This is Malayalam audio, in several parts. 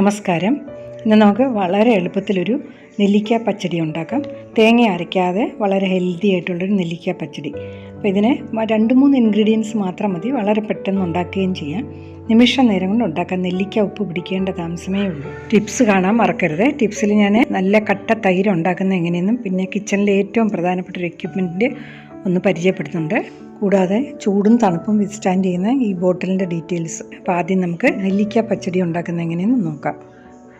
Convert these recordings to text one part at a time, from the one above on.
നമസ്കാരം. ഇന്ന് നമുക്ക് വളരെ എളുപ്പത്തിലൊരു നെല്ലിക്ക പച്ചടി ഉണ്ടാക്കാം. തേങ്ങ അരയ്ക്കാതെ വളരെ ഹെൽത്തി ആയിട്ടുള്ളൊരു നെല്ലിക്ക പച്ചടി. അപ്പോൾ ഇതിന് രണ്ട് മൂന്ന് ഇൻഗ്രീഡിയൻസ് മാത്രം മതി. വളരെ പെട്ടെന്ന് ഉണ്ടാക്കുകയും ചെയ്യാം. നിമിഷ നേരം കൊണ്ട് ഉണ്ടാക്കാം. നെല്ലിക്ക ഉപ്പ് പിടിക്കേണ്ട താമസമേ ഉള്ളൂ. ടിപ്സ് കാണാൻ മറക്കരുത്. ടിപ്സിൽ ഞാൻ നല്ല കട്ട തൈര് ഉണ്ടാക്കുന്നത് എങ്ങനെയെന്നും പിന്നെ കിച്ചണിലെ ഏറ്റവും പ്രധാനപ്പെട്ട ഒരു എക്യുപ്മെന്റിന്റെ ഒന്ന് പരിചയപ്പെടുത്തുന്നുണ്ട് കൂടാതെ ചൂടും തണുപ്പും വിത്ത്സ്റ്റാൻഡ് ചെയ്യുന്ന ഈ ബോട്ടിലിന്റെ ഡീറ്റെയിൽസ് അപ്പോൾ ആദ്യം നമുക്ക് നെല്ലിക്ക പച്ചടി ഉണ്ടാക്കുന്ന എങ്ങനെയെന്ന് നോക്കാം.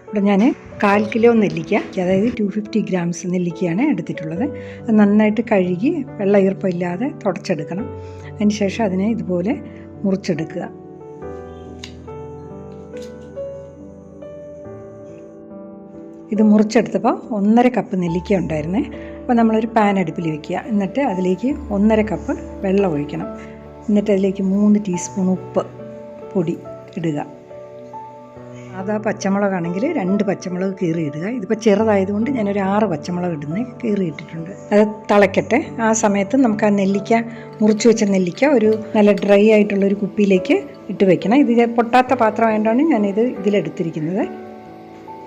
ഇവിടെ ഞാൻ കാൽ കിലോ നെല്ലിക്ക അതായത് ടു ഫിഫ്റ്റി ഗ്രാംസ് നെല്ലിക്കയാണ് എടുത്തിട്ടുള്ളത്. അത് നന്നായിട്ട് കഴുകി വെള്ള ഈർപ്പമില്ലാതെ തുടച്ചെടുക്കണം. അതിനുശേഷം അതിനെ ഇതുപോലെ മുറിച്ചെടുക്കുക. ഇത് മുറിച്ചെടുത്തപ്പോൾ ഒന്നര കപ്പ് നെല്ലിക്ക ഉണ്ടായിരുന്നേ. അപ്പോൾ നമ്മളൊരു പാൻ അടുപ്പിൽ വെക്കുക. എന്നിട്ട് അതിലേക്ക് ഒന്നര കപ്പ് വെള്ളം ഒഴിക്കണം. എന്നിട്ട് അതിലേക്ക് മൂന്ന് ടീസ്പൂൺ ഉപ്പ് പൊടി ഇടുക. സാധാ പച്ചമുളകാണെങ്കിൽ രണ്ട് പച്ചമുളക് കീറി ഇടുക. ഇതിപ്പോൾ ചെറുതായതുകൊണ്ട് ഞാനൊരു ആറ് പച്ചമുളക് ഇടുന്ന കീറി ഇട്ടിട്ടുണ്ട്. അത് തിളയ്ക്കട്ടെ ആ സമയത്ത് നമുക്ക് ആ നെല്ലിക്ക മുറിച്ച് വെച്ച നെല്ലിക്ക ഒരു നല്ല ഡ്രൈ ആയിട്ടുള്ള ഒരു കുപ്പിയിലേക്ക് ഇട്ട് വെക്കണം. ഇത് പൊട്ടാത്ത പാത്രമായതുകൊണ്ടാണ് ഞാനിത് ഇതിലെടുത്തിരിക്കുന്നത്.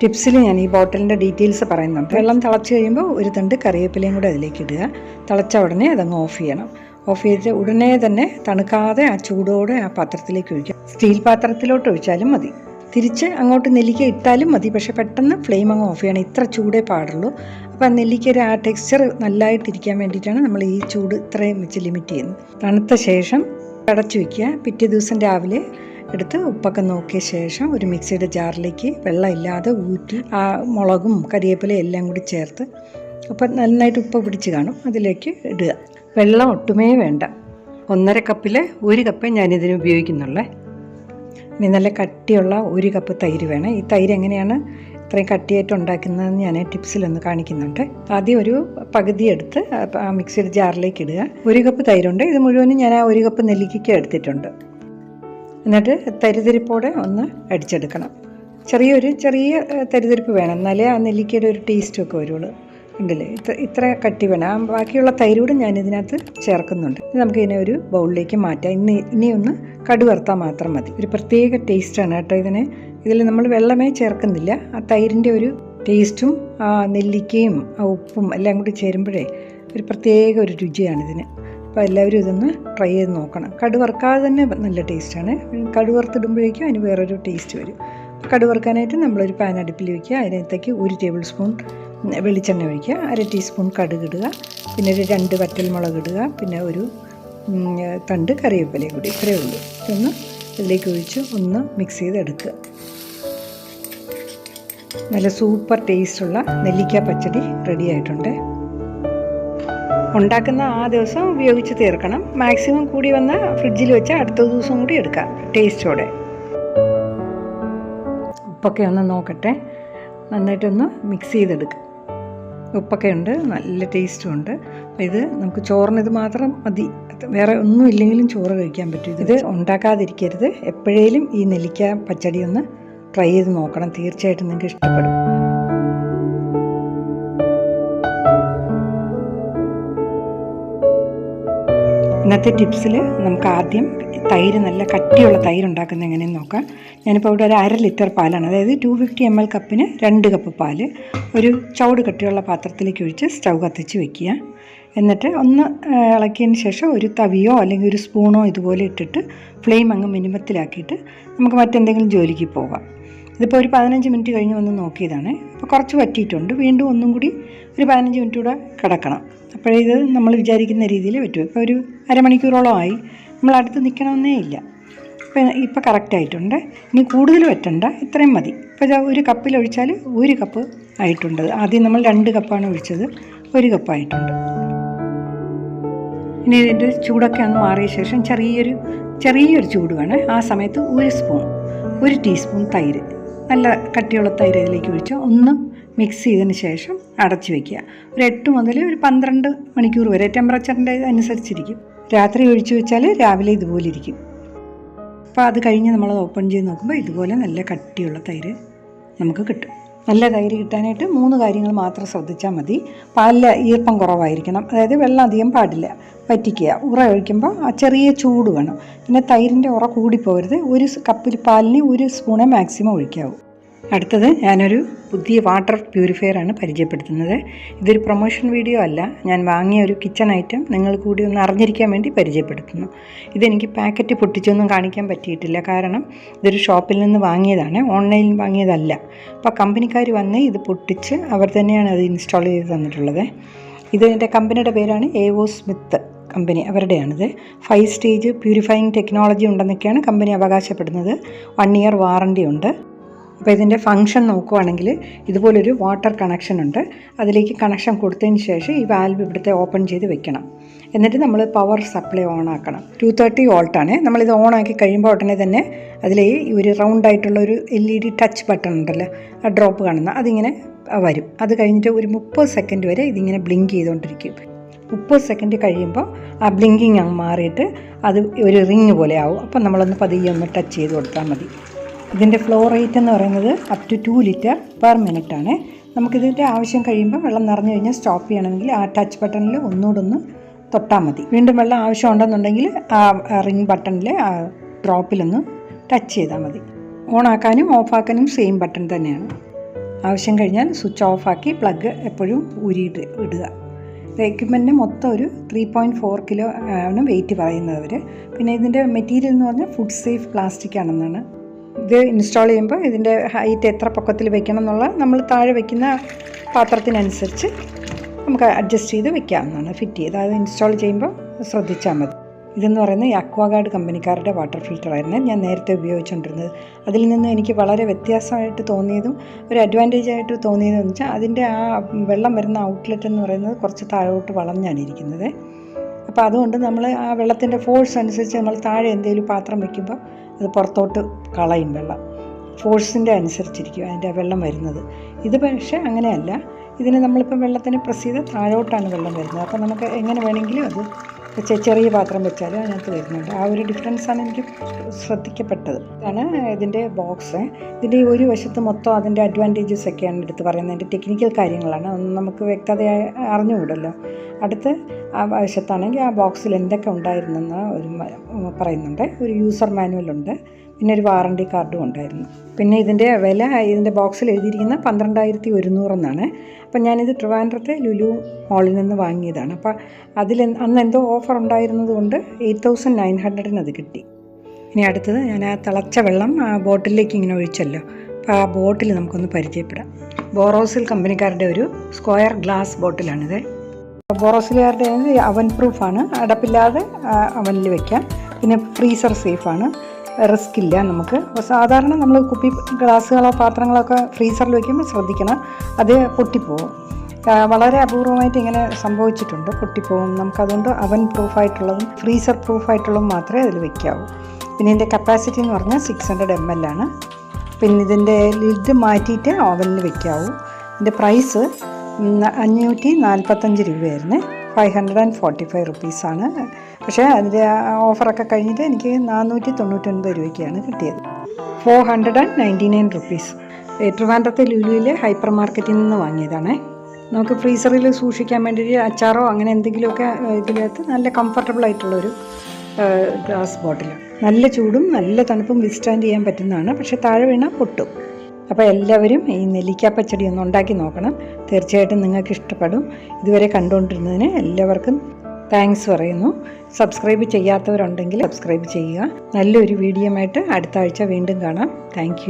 ടിപ്സിൽ ഞാൻ ഈ ബോട്ടിലിന്റെ ഡീറ്റെയിൽസ് പറയുന്നുണ്ട് വെള്ളം തിളച്ച് കഴിയുമ്പോൾ ഒരു തണ്ട് കറിവേപ്പിലയും കൂടെ അതിലേക്ക് ഇടുക. തിളച്ച ഉടനെ അതങ്ങ് ഓഫ് ചെയ്യണം. ഓഫ് ചെയ്തിട്ട് ഉടനെ തന്നെ തണുക്കാതെ ആ ചൂടോടെ ആ പാത്രത്തിലേക്ക് ഒഴിക്കുക. സ്റ്റീൽ പാത്രത്തിലോട്ട് ഒഴിച്ചാലും മതി. തിരിച്ച് അങ്ങോട്ട് നെല്ലിക്ക ഇട്ടാലും മതി. പക്ഷെ പെട്ടെന്ന് ഫ്ലെയിം അങ്ങ് ഓഫ് ചെയ്യണം. ഇത്ര ചൂടേ പാടുള്ളൂ. അപ്പോൾ ആ നെല്ലിക്കയുടെ ആ ടെക്സ്ചർ നല്ലതായിട്ടിരിക്കാൻ വേണ്ടിയിട്ടാണ് നമ്മൾ ഈ ചൂട് ഇത്രയും വെച്ച് ലിമിറ്റ് ചെയ്യുന്നത്. തണുത്ത ശേഷം അടച്ചു വയ്ക്കുക. പിറ്റേ ദിവസം രാവിലെ എടുത്ത് ഉപ്പൊക്കെ നോക്കിയ ശേഷം ഒരു മിക്സിയുടെ ജാറിലേക്ക് വെള്ളം ഇല്ലാതെ ഊറ്റി ആ മുളകും കരിയേപ്പിലയും എല്ലാം കൂടി ചേർത്ത് അപ്പം നന്നായിട്ട് ഉപ്പ് പിടിച്ച് കാണും. അതിലേക്ക് ഇടുക. വെള്ളം ഒട്ടുമേ വേണ്ട. ഒന്നര കപ്പിൽ ഒരു കപ്പേ ഞാനിതിന് ഉപയോഗിക്കുന്നുള്ളേ. ഇനി നല്ല കട്ടിയുള്ള ഒരു കപ്പ് തൈര് വേണം. ഈ തൈര് എങ്ങനെയാണ് ഇത്രയും കട്ടിയായിട്ട് ഉണ്ടാക്കുന്നതെന്ന് ഞാൻ ടിപ്സിലൊന്ന് കാണിക്കുന്നുണ്ട്. ആദ്യം ഒരു പകുതി എടുത്ത് ആ മിക്സിയുടെ ജാറിലേക്ക് ഇടുക. ഒരു കപ്പ് തൈരുണ്ട്. ഇത് മുഴുവനും ഞാൻ ആ ഒരു കപ്പ് നെല്ലിക്കയ്ക്ക് എടുത്തിട്ടുണ്ട്. എന്നിട്ട് തരിതരിപ്പോടെ ഒന്ന് അടിച്ചെടുക്കണം. ചെറിയൊരു ചെറിയ തരിതരിപ്പ് വേണം. എന്നാലേ ആ നെല്ലിക്കയുടെ ഒരു ടേസ്റ്റൊക്കെ വരുള്ളൂ. ഉണ്ടല്ലേ? ഇത്ര ഇത്ര കട്ടി വേണം. ബാക്കിയുള്ള തൈരൂടും ഞാൻ ഇതിനകത്ത് ചേർക്കുന്നുണ്ട്. നമുക്ക് ഇതിനെ ഒരു ബൗളിലേക്ക് മാറ്റാം. ഇനി ഇനിയൊന്ന് കടുവർത്താൽ മാത്രം മതി. ഒരു പ്രത്യേക ടേസ്റ്റാണ് കേട്ടോ ഇതിനെ. ഇതിൽ നമ്മൾ വെള്ളമേ ചേർക്കുന്നില്ല. ആ തൈരിന്റെ ഒരു ടേസ്റ്റും ആ നെല്ലിക്കയും ആ ഉപ്പും എല്ലാം കൂടി ചേരുമ്പോഴേ ഒരു പ്രത്യേക ഒരു രുചിയാണ് ഇതിന്. അപ്പോൾ എല്ലാവരും ഇതൊന്ന് ട്രൈ ചെയ്ത് നോക്കണം. കടുവറുക്കാതെ തന്നെ നല്ല ടേസ്റ്റാണ് കടുവറുത്തിടുമ്പോഴേക്കും അതിന് വേറൊരു ടേസ്റ്റ് വരും. കടുവറുക്കാനായിട്ട് നമ്മളൊരു പാൻ അടുപ്പിൽ വയ്ക്കുക അതിനകത്തേക്ക് ഒരു ടേബിൾ സ്പൂൺ വെളിച്ചെണ്ണ ഒഴിക്കുക. അര ടീസ്പൂൺ കടുക് ഇടുക. പിന്നെ ഒരു രണ്ട് വറ്റൽമുളക് ഇടുക. പിന്നെ ഒരു തണ്ട് കറിവേപ്പിലയും കൂടി. ഇത്രയേ ഉള്ളൂ. ഇതൊന്ന് ഇതിലേക്ക് ഒഴിച്ച് ഒന്ന് മിക്സ് ചെയ്തെടുക്കുക. നല്ല സൂപ്പർ ടേസ്റ്റുള്ള നെല്ലിക്ക പച്ചടി റെഡി ആയിട്ടുണ്ട്. ഉണ്ടാക്കുന്ന ആ ദിവസം ഉപയോഗിച്ച് തീർക്കണം. മാക്സിമം കൂടി വന്ന് ഫ്രിഡ്ജിൽ വെച്ച് അടുത്ത ദിവസം കൂടി എടുക്കാം ടേസ്റ്റോടെ ഉപ്പൊക്കെ ഒന്ന് നോക്കട്ടെ. നന്നായിട്ടൊന്ന് മിക്സ് ചെയ്തെടുക്കുക ഉപ്പൊക്കെ ഉണ്ട് നല്ല ടേസ്റ്റും ഉണ്ട്. ഇത് നമുക്ക് ചോറിന് ഇത് മാത്രം മതി. വേറെ ഒന്നും ഇല്ലെങ്കിലും ചോറ് കഴിക്കാൻ പറ്റും ഇത്. ഉണ്ടാക്കാതിരിക്കരുത്. എപ്പോഴേലും ഈ നെല്ലിക്ക പച്ചടി ഒന്ന് ട്രൈ ചെയ്ത് നോക്കണം. തീർച്ചയായിട്ടും നിങ്ങൾക്ക് ഇഷ്ടപ്പെടും. ഇന്നത്തെ ടിപ്സിൽ നമുക്ക് ആദ്യം തൈര് നല്ല കട്ടിയുള്ള തൈര് ഉണ്ടാക്കുന്നത് എങ്ങനെയെന്ന് നോക്കാം. ഞാനിപ്പോൾ ഇവിടെ ഒരു അര ലിറ്റർ പാലാണ്. അതായത് ടു ഫിഫ്റ്റി എം എൽ കപ്പിന് രണ്ട് കപ്പ് പാൽ. ഒരു ചവട് കട്ടിയുള്ള പാത്രത്തിലേക്ക് ഒഴിച്ച് സ്റ്റൗ കത്തിച്ച് വെക്കുക. എന്നിട്ട് ഒന്ന് ഇളക്കിയതിന് ശേഷം ഒരു തവിയോ അല്ലെങ്കിൽ ഒരു സ്പൂണോ ഇതുപോലെ ഇട്ടിട്ട് ഫ്ലെയിം അങ്ങ് മിനിമത്തിലാക്കിയിട്ട് നമുക്ക് മറ്റെന്തെങ്കിലും ജോലിക്ക് പോകാം ഇതിപ്പോൾ ഒരു പതിനഞ്ച് മിനിറ്റ് കഴിഞ്ഞ് വന്ന് നോക്കിയതാണ്. അപ്പോൾ കുറച്ച് വറ്റിയിട്ടുണ്ട് വീണ്ടും ഒന്നും കൂടി ഒരു പതിനഞ്ച് മിനിറ്റ് കൂടെ കിടക്കണം. അപ്പോഴേ ഇത് നമ്മൾ വിചാരിക്കുന്ന രീതിയിൽ പറ്റും. ഇപ്പോൾ ഒരു അരമണിക്കൂറോളം ആയി. നമ്മൾ അടുത്ത് നിൽക്കണമെന്നേ ഇല്ല. ഇപ്പം ഇപ്പോൾ കറക്റ്റായിട്ടുണ്ട് ഇനി കൂടുതൽ വറ്റണ്ട ഇത്രയും മതി. ഇപ്പോൾ ഒരു കപ്പിൽ ഒഴിച്ചാൽ ഒരു കപ്പ് ആയിട്ടുണ്ട്. ആദ്യം നമ്മൾ രണ്ട് കപ്പാണ് ഒഴിച്ചത്. ഒരു കപ്പായിട്ടുണ്ട് ഇനി ഇതിന്റെ ചൂടൊക്കെ ഒന്ന് മാറിയ ശേഷം ചെറിയൊരു ചെറിയൊരു ചൂട് വേണം. ആ സമയത്ത് ഒരു സ്പൂൺ ഒരു ടീസ്പൂൺ തൈര്. നല്ല കട്ടിയുള്ള തൈര് ഇതിലേക്ക് ഒഴിച്ച് ഒന്ന് മിക്സ് ചെയ്തതിന് ശേഷം അടച്ചു വയ്ക്കുക ഒരു എട്ട് മുതൽ ഒരു പന്ത്രണ്ട് മണിക്കൂർ വരെ ടെമ്പറേച്ചറിന്റെ അനുസരിച്ചിരിക്കും. രാത്രി ഒഴിച്ചു വെച്ചാൽ രാവിലെ ഇതുപോലെ ഇരിക്കും. അപ്പോൾ അത് കഴിഞ്ഞ് നമ്മൾ ഓപ്പൺ ചെയ്ത് നോക്കുമ്പോൾ ഇതുപോലെ നല്ല കട്ടിയുള്ള തൈര് നമുക്ക് കിട്ടും. നല്ല തൈര് കിട്ടാനായിട്ട് മൂന്ന് കാര്യങ്ങൾ മാത്രം ശ്രദ്ധിച്ചാൽ മതി. പാലിൽ ഈർപ്പം കുറവായിരിക്കണം. അതായത് വെള്ളം അധികം പാടില്ല. പറ്റിക്കുക ഉറ ഒഴിക്കുമ്പോൾ ആ ചെറിയ ചൂട് വേണം. പിന്നെ തൈരിന്റെ ഉറ കൂടിപ്പോകരുത്. ഒരു കപ്പിൽ പാലിന് ഒരു സ്പൂണേ മാക്സിമം ഒഴിക്കാവൂ. അടുത്തത് ഞാനൊരു പുതിയ വാട്ടർ പ്യൂരിഫയർ ആണ് പരിചയപ്പെടുത്തുന്നത്. ഇതൊരു പ്രൊമോഷൻ വീഡിയോ അല്ല. ഞാൻ വാങ്ങിയ ഒരു കിച്ചൺ ഐറ്റം നിങ്ങൾ കൂടി ഒന്ന് അറിഞ്ഞിരിക്കാൻ വേണ്ടി പരിചയപ്പെടുത്തുന്നു. ഇതെനിക്ക് പാക്കറ്റ് പൊട്ടിച്ചൊന്നും കാണിക്കാൻ പറ്റിയിട്ടില്ല. കാരണം ഇതൊരു ഷോപ്പിൽ നിന്ന് വാങ്ങിയതാണ്. ഓൺലൈനിൽ വാങ്ങിയതല്ല. അപ്പോൾ കമ്പനിക്കാർ വന്ന് ഇത് പൊട്ടിച്ച് അവർ തന്നെയാണ് അത് ഇൻസ്റ്റാൾ ചെയ്ത് തന്നിട്ടുള്ളത്. ഇതിന്റെ കമ്പനിയുടെ പേരാണ് ഏവോ സ്മിത്ത് കമ്പനി. അവരുടെയാണിത്. ഫൈവ് സ്റ്റേജ് പ്യൂരിഫയിങ് ടെക്നോളജി ഉണ്ടെന്നൊക്കെയാണ് കമ്പനി അവകാശപ്പെടുന്നത്. വൺ ഇയർ വാറണ്ടി ഉണ്ട് അപ്പോൾ ഇതിന്റെ ഫങ്ഷൻ നോക്കുവാണെങ്കിൽ ഇതുപോലൊരു വാട്ടർ കണക്ഷൻ ഉണ്ട്. അതിലേക്ക് കണക്ഷൻ കൊടുത്തതിന് ശേഷം ഈ വാൽവ് ഇവിടുത്തെ ഓപ്പൺ ചെയ്ത് വെക്കണം. എന്നിട്ട് നമ്മൾ പവർ സപ്ലൈ ഓൺ ആക്കണം. ടു തേർട്ടി വോൾട്ടാണ് നമ്മളിത് ഓൺ ആക്കി കഴിയുമ്പോൾ ഉടനെ തന്നെ അതിൽ ഒരു റൗണ്ട് ആയിട്ടുള്ള ഒരു L E D touch button ഉണ്ടല്ലോ ആ ഡ്രോപ്പ് കാണുന്ന അതിങ്ങനെ വരും. അത് കഴിഞ്ഞിട്ട് ഒരു മുപ്പത് സെക്കൻഡ് വരെ ഇതിങ്ങനെ ബ്ലിങ്ക് ചെയ്തുകൊണ്ടിരിക്കും. മുപ്പത് സെക്കൻഡ് കഴിയുമ്പോൾ ആ ബ്ലിങ്കിങ് അങ്ങ് മാറിയിട്ട് അത് ഒരു റിങ് പോലെ ആവും. അപ്പം നമ്മളൊന്ന് പതിയെ ഒന്ന് ടച്ച് ചെയ്ത് കൊടുത്താൽ മതി. ഇതിന്റെ ഫ്ലോ റേറ്റ് എന്ന് പറയുന്നത് up to two litre per minute ആണ്. നമുക്കിതിന്റെ ആവശ്യം കഴിയുമ്പോൾ വെള്ളം നിറഞ്ഞു കഴിഞ്ഞാൽ സ്റ്റോപ്പ് ചെയ്യണമെങ്കിൽ ആ ടച്ച് ബട്ടണിൽ ഒന്നുകൂടെ ഒന്ന് തൊട്ടാൽ മതി. വീണ്ടും വെള്ളം ആവശ്യം ഉണ്ടെന്നുണ്ടെങ്കിൽ ആ റിംഗ് ബട്ടണിൽ ആ ഡ്രോപ്പിലൊന്ന് ടച്ച് ചെയ്താൽ മതി. ഓൺ ആക്കാനും ഓഫ് ആക്കാനും സെയിം ബട്ടൺ തന്നെയാണ്. ആവശ്യം കഴിഞ്ഞാൽ സ്വിച്ച് ഓഫാക്കി പ്ലഗ് എപ്പോഴും ഊരിയിട്ട് ഇടുക. എക്യുപ്മെന്റിന് മൊത്തം ഒരു ത്രീ പോയിന്റ് ഫോർ കിലോ ആണ് വെയിറ്റ് പറയുന്നത് അവർ പിന്നെ ഇതിന്റെ മെറ്റീരിയൽ എന്ന് പറഞ്ഞാൽ ഫുഡ് സേഫ് പ്ലാസ്റ്റിക് ആണെന്നാണ്. ഇത് ഇൻസ്റ്റാൾ ചെയ്യുമ്പോൾ ഇതിന്റെ ഹൈറ്റ് എത്ര പൊക്കത്തിൽ വെക്കണം എന്നുള്ള നമ്മൾ താഴെ വെക്കുന്ന പാത്രത്തിനനുസരിച്ച് നമുക്ക് അഡ്ജസ്റ്റ് ചെയ്ത് വെക്കാവുന്നതാണ് ഫിറ്റ് ചെയ്ത്. അത് ഇൻസ്റ്റാൾ ചെയ്യുമ്പോൾ ശ്രദ്ധിച്ചാൽ മതി. ഇതെന്ന് പറയുന്നത് അക്വാഗാർഡ് കമ്പനിക്കാരുടെ വാട്ടർ ഫിൽറ്ററായിരുന്നു ഞാൻ നേരത്തെ ഉപയോഗിച്ചുകൊണ്ടിരുന്നത് അതിൽ നിന്ന് എനിക്ക് വളരെ വ്യത്യാസമായിട്ട് തോന്നിയതും ഒരു അഡ്വാന്റേജ് ആയിട്ട് തോന്നിയതെന്ന് വെച്ചാൽ അതിന്റെ ആ വെള്ളം വരുന്ന ഔട്ട്ലെറ്റ് എന്ന് പറയുന്നത് കുറച്ച് താഴോട്ട് വളഞ്ഞാണ് ഇരിക്കുന്നത്. അപ്പോൾ അതുകൊണ്ട് നമ്മൾ ആ വെള്ളത്തിന്റെ ഫോഴ്സ് അനുസരിച്ച് നമ്മൾ താഴെ എന്തെങ്കിലും പാത്രം വയ്ക്കുമ്പോൾ അത് പുറത്തോട്ട് കളയും വെള്ളം. ഫോഴ്സിന്റെ അനുസരിച്ചിരിക്കും അതിന്റെ വെള്ളം വരുന്നത്. ഇത് പക്ഷേ അങ്ങനെയല്ല. ഇതിന് നമ്മളിപ്പം വെള്ളത്തിന് പ്രസ് ചെയ്ത് താഴോട്ടാണ് വെള്ളം വരുന്നത്. അപ്പോൾ നമുക്ക് എങ്ങനെ വേണമെങ്കിലും അത് ചെറിയ പാത്രം വെച്ചാലും അതിനകത്ത് വരുന്നുണ്ട്. ആ ഒരു ഡിഫറൻസാണ് എനിക്ക് ശ്രദ്ധിക്കപ്പെട്ടത്. ഇതാണ് ഇതിന്റെ ബോക്സ് ഇതിന്റെ ഒരു വശത്ത് മൊത്തം അതിന്റെ അഡ്വാന്റേജസ് ഒക്കെയാണ് എടുത്ത് പറയുന്നത്. അതിന്റെ ടെക്നിക്കൽ കാര്യങ്ങളാണ്. അതൊന്നും നമുക്ക് വ്യക്തതയായി അറിഞ്ഞുകൂടല്ലോ. അടുത്ത് ആ വശത്താണെങ്കിൽ ആ ബോക്സിൽ എന്തൊക്കെ ഉണ്ടായിരുന്നെന്ന് ഒരു പറയുന്നുണ്ട്. ഒരു യൂസർ മാനുവലുണ്ട് പിന്നെ ഒരു വാറണ്ടി കാർഡും ഉണ്ടായിരുന്നു. പിന്നെ ഇതിന്റെ വില ഇതിന്റെ ബോക്സിൽ എഴുതിയിരിക്കുന്ന പന്ത്രണ്ടായിരത്തി ഒരുന്നൂറെന്നാണ് അപ്പം ഞാനിത് ട്രിവാൻഡ്രത്തെ ലുലു മോളിൽ നിന്ന് വാങ്ങിയതാണ്. അപ്പോൾ അതിൽ അന്ന് എന്തോ ഓഫർ ഉണ്ടായിരുന്നതുകൊണ്ട് എയ്റ്റ് തൗസൻഡ് നയൻ ഹൺഡ്രഡിന് അത് കിട്ടി. ഇനി അടുത്തത് ഞാൻ ആ തിളച്ച വെള്ളം ആ ബോട്ടിലേക്ക് ഇങ്ങനെ ഒഴിച്ചല്ലോ. അപ്പോൾ ആ ബോട്ടിൽ നമുക്കൊന്ന് പരിചയപ്പെടാം. ബോറോസിൽ കമ്പനിക്കാരുടെ ഒരു സ്ക്വയർ ഗ്ലാസ് ബോട്ടിലാണിത്. ബോറോസിലുകാരുടെ അവൻ പ്രൂഫാണ് അടപ്പില്ലാതെ അവനിൽ വയ്ക്കാം പിന്നെ ഫ്രീസർ സേഫാണ്. റിസ്ക് ഇല്ല നമുക്ക്. സാധാരണ നമ്മൾ കുപ്പി ഗ്ലാസ്സുകളോ പാത്രങ്ങളോ ഒക്കെ ഫ്രീസറിൽ വയ്ക്കുമ്പോൾ ശ്രദ്ധിക്കണം. അത് പൊട്ടിപ്പോവും. വളരെ അപൂർവമായിട്ട് ഇങ്ങനെ സംഭവിച്ചിട്ടുണ്ട്. പൊട്ടിപ്പോവും. നമുക്കതുകൊണ്ട് അവൻ പ്രൂഫായിട്ടുള്ളതും ഫ്രീസർ പ്രൂഫായിട്ടുള്ളതും മാത്രമേ അതിൽ വയ്ക്കാവൂ പിന്നെ ഇതിന്റെ കപ്പാസിറ്റി എന്ന് പറഞ്ഞാൽ സിക്സ് ഹൺഡ്രഡ് എം എൽ ആണ്. പിന്നെ ഇതിന്റെ ലിഡ് മാറ്റിയിട്ട് ഓവനിൽ വയ്ക്കാവൂ ഇതിന്റെ പ്രൈസ് അഞ്ഞൂറ്റി നാൽപ്പത്തഞ്ച് രൂപയായിരുന്നു. Five hundred and forty five റുപ്പീസാണ് പക്ഷേ അതിന്റെ ഓഫറൊക്കെ കഴിഞ്ഞിട്ട് എനിക്ക് നാനൂറ്റി തൊണ്ണൂറ്റൊൻപത് രൂപയ്ക്കാണ് കിട്ടിയത്. Four hundred and ninety nine rupees. ട്രിവാൻഡ്രത്തെ ലുലുവിലെ ഹൈപ്പർ മാർക്കറ്റിൽ നിന്ന് വാങ്ങിയതാണേ. നമുക്ക് ഫ്രീസറിൽ സൂക്ഷിക്കാൻ വേണ്ടി അച്ചാറോ അങ്ങനെ എന്തെങ്കിലുമൊക്കെ ഇതിനകത്ത് നല്ല കംഫർട്ടബിൾ ആയിട്ടുള്ളൊരു ഗ്ലാസ് ബോട്ടിൽ നല്ല ചൂടും നല്ല തണുപ്പും വിസ്റ്റാൻഡ് ചെയ്യാൻ പറ്റുന്നതാണ്. പക്ഷേ താഴെ വീണാൽ പൊട്ടും. അപ്പോൾ എല്ലാവരും ഈ നെല്ലിക്ക പച്ചടി ഒന്ന് ഉണ്ടാക്കി നോക്കണം. തീർച്ചയായിട്ടും നിങ്ങൾക്ക് ഇഷ്ടപ്പെടും. ഇതുവരെ കണ്ടുകൊണ്ടിരുന്നതിന് എല്ലാവർക്കും താങ്ക്സ് പറയുന്നു. സബ്സ്ക്രൈബ് ചെയ്യാത്തവരുണ്ടെങ്കിൽ സബ്സ്ക്രൈബ് ചെയ്യുക. നല്ലൊരു വീഡിയോ ആയിട്ട് അടുത്ത ആഴ്ച വീണ്ടും കാണാം. താങ്ക്